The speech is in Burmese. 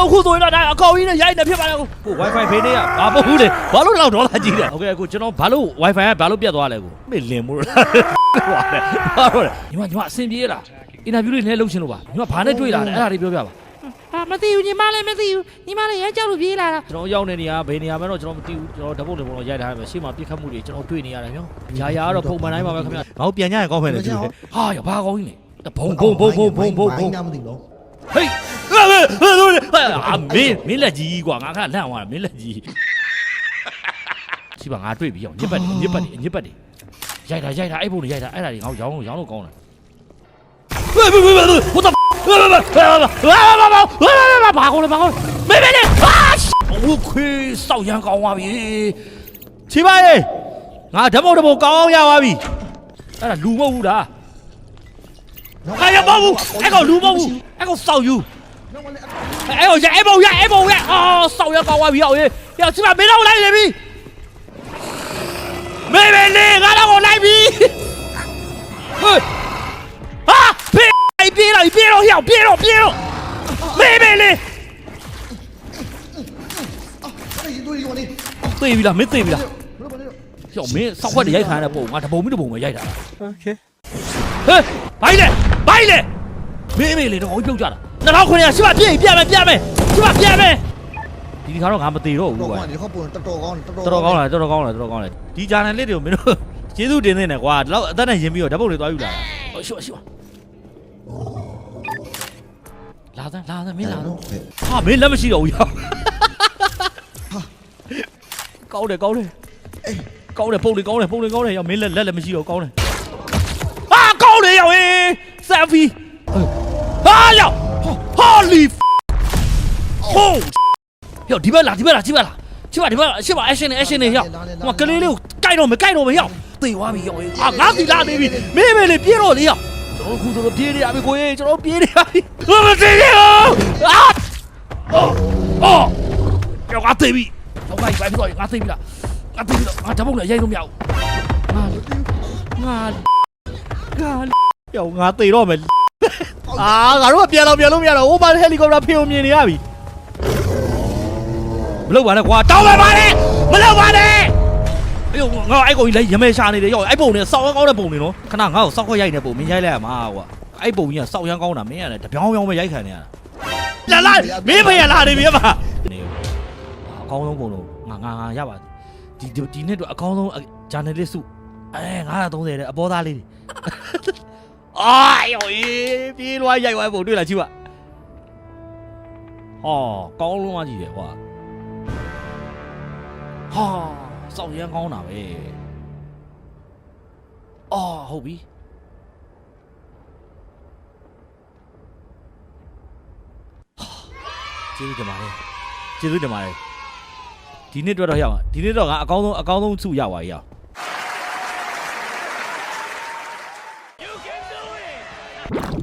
တော်တို့ခုဆိုရင်တော့ဒါအကောက်ကြီးနဲ့ရိုက်နေဖြစ်ပါလေကိုကို wifi ဖေးနေရဘာမဟုတ်လဲဘာလို့လောက်ဒေါ်လာကြီးလဲဟုတ်ကဲ့ကိုကျွန်တော်ဘာလို့ wifi ကဘာလို့ပြတ်သွားလဲကိုမေ့လင်မို့လားဟုတ်ပါလေဘာလို့လဲညီမညီမအဆင်ပြေလားအင်တာဗျူးလေးလဲလုပ်ရှင်လို့ပါညီမဘာနဲ့တွေ့လာလဲအဲ့ဒါလေးပြောပြပါအာမသိဘူးညီမလည်းမသိဘူးညီမလည်းရဲကြောက်လို့ပြေးလာတာကျွန်တော်ရောက်နေနေရဘယ်နေရာမှတော့ကျွန်တော်မသိဘူးကျွန်တော်ဓာတ်ပုံတွေပေါ်တော့ရိုက်ထားရမယ်ရှေ့မှာပြစ်ခတ်မှုတွေကျွန်တော်တွေ့နေရတယ်မျိုးရာရာကတော့ပုံမှန်တိုင်းပါပဲခင်ဗျာငါတို့ပြန်ရရင်ကောင်းမယ်လေဟာရဘာကောင်းကြီးလဲဘုံဘုံဘုံဘုံဘုံဘုံဘုံဟေး အာမင်းမင်းလက်ကြီးကွာငါခါလန့်သွားတာမင်းလက်ကြီးရှိပါငါတွေ့ပြီအောင်ညစ်ပတ်တယ်ညစ်ပတ်တယ်ညစ်ပတ်တယ်ရိုက်တာရိုက်တာအဲ့ပုံတွေရိုက်တာအဲ့ဒါတွေငါရောင်းရောင်းလို့ကောင်းတာဘယ်ဘယ်ဘယ်ဟိုတာဘာဘာဘာဘာဘာဘာကောင်းလဲဘာကောင်းလဲမင်းမင်းဟာဝုခွေးစောက်ရန်ကောင်းသွားပြီချိပါရေငါဓမုတ်ဓမုတ်ကောင်းရသွားပြီအဲ့ဒါလူမဟုတ်ဘူးလားငါရမဟုတ်ဘူးအဲ့ကောင်လူမဟုတ်ဘူးအဲ့ကောင်စောက်ယူ 哎呦呀，哎呦呀，哎呦呀，啊，少爷高啊，票耶，要起码没让我来人民，妹妹你，俺让我来比，喂，啊，别，你别了，你别了，要别了，别了，妹妹你，အဲ့ဒီတွေ့ရောနေ 对比了，没对比了，ဘယ်လိုလဲ小妹上快点ရိုက်ခံရတဲ့ပုံငါတပုံမိတပုံပဲရိုက်တာလား Okay. ဟဲ့ဘာကြီးလဲဘာကြီးလဲမေးမေးလေတော့ဟိုပြုတ်ကြတာ 2900ရှိပါပြည့်ပြမယ်ပြမယ်ရှိပါပြမယ်ဒီဒီခါတော့ငါမသေးတော့ဘူးတော့ကွာကွာဒီခေါက်ပုံတော်တော်ကောင်းတော်တော်တော်ကောင်းလာတော်တော်ကောင်းလာတော်တော်ကောင်းလာဒီဂျာနယ်လေးတွေကိုမင်းတို့ကျေးဇူးတင်နေတယ်ကွာဒီလောက်အသက်နဲ့ရင်ပြီးတော့ဓာတ်ပုံတွေသွားယူလာတာဟိုရှိပါရှိပါလာသန်းလာသန်းမင်းလာတော့ဟာမင်းလက်မရှိတော့ဘူးရောက်ကောင်းတယ်ကောင်းတယ်အေးကောင်းတယ်ပုံတွေကောင်းတယ်ပုံတွေကောင်းတယ်ရောက်မင်းလက်လက်လည်းမရှိတော့ကောင်းတယ်ဟာကောင်းတယ်ရောက်ဟေးဆယ်ဖီဟာရောက် holy ဟိုးရောက်ဒီဘက်လာဒီဘက်လာဒီဘက်လာချစ်ပါဒီဘက်ရှစ်ပါ action နဲ့ action နဲ့ရောက်ဟိုကလေးလေးကိုကြိုက်တော့မကြိုက်တော့မရောက်သေသွားပြီရောက်ဟေးဟာငါစီလာနေပြီမင်းမေလေးပြေးတော့လေရောက်ကျွန်တော်ခုဆိုတော့ပြေးနေရပြီကိုရေးကျွန်တော်ပြေးနေရပြီဘာမသိနေအောင်အာအော်အော်ရောက်ငါသေပြီရောက်ငါဘိုင်ပြီးတော့ငါသေပြီလားငါသေပြီတော့ငါဓာတ်ပုံနဲ့ရိုက်လို့မရဘူးငါငါငါရောက်ငါသေတော့မယ် အာငါတို့ကပြန်တော့ပြန်လို့မရတော့ဟိုမှာဟယ်လီကော်ပတာဖေကိုမြင်နေရပြီမလုပ်ပါနဲ့ကွာတောင်းပါပါနဲ့မလုပ်ပါနဲ့အေးငါအဲ့ကောင်ကြီးလည်းရမဲရှာနေတယ်ရောအဲ့ပုံနဲ့စောက်ရမ်းကောင်းတဲ့ပုံတွေနော်ခဏငါ့ကိုစောက်ခွက်ရိုက်နေပုံမင်းရိုက်လိုက်ရမှာကွာအဲ့ပုံကြီးကစောက်ရမ်းကောင်းတာမင်းရတယ်တပြောင်းပြောင်းပဲရိုက်ခံနေရတာလာလာမင်းဖေးရလာနေပြီပါနေအကောင်းဆုံးပုံတော့ငါငါငါရပါဒီဒီနှစ်တော့အကောင်းဆုံးဂျာနယ်လစ်စုအဲ930တဲ့အပေါ်သားလေးတွေ အာယောပြေးလွားရိုက်ဝိုင်းပုံတွေ့လားကြည့်ပါဟောကောင်းလုံးဝကြီးတယ်ကွာဟာစောက်ရမ်းကောင်းတာပဲအော်ဟုတ်ပြီဟာကျေးဇူးတင်ပါတယ်ကျေးဇူးတင်ပါတယ်ဒီနေ့အတွက်တော့ရပါဒီနေ့တော့ငါအကောင်းဆုံးအကောင်းဆုံးစုရပါပြီရ Yeah.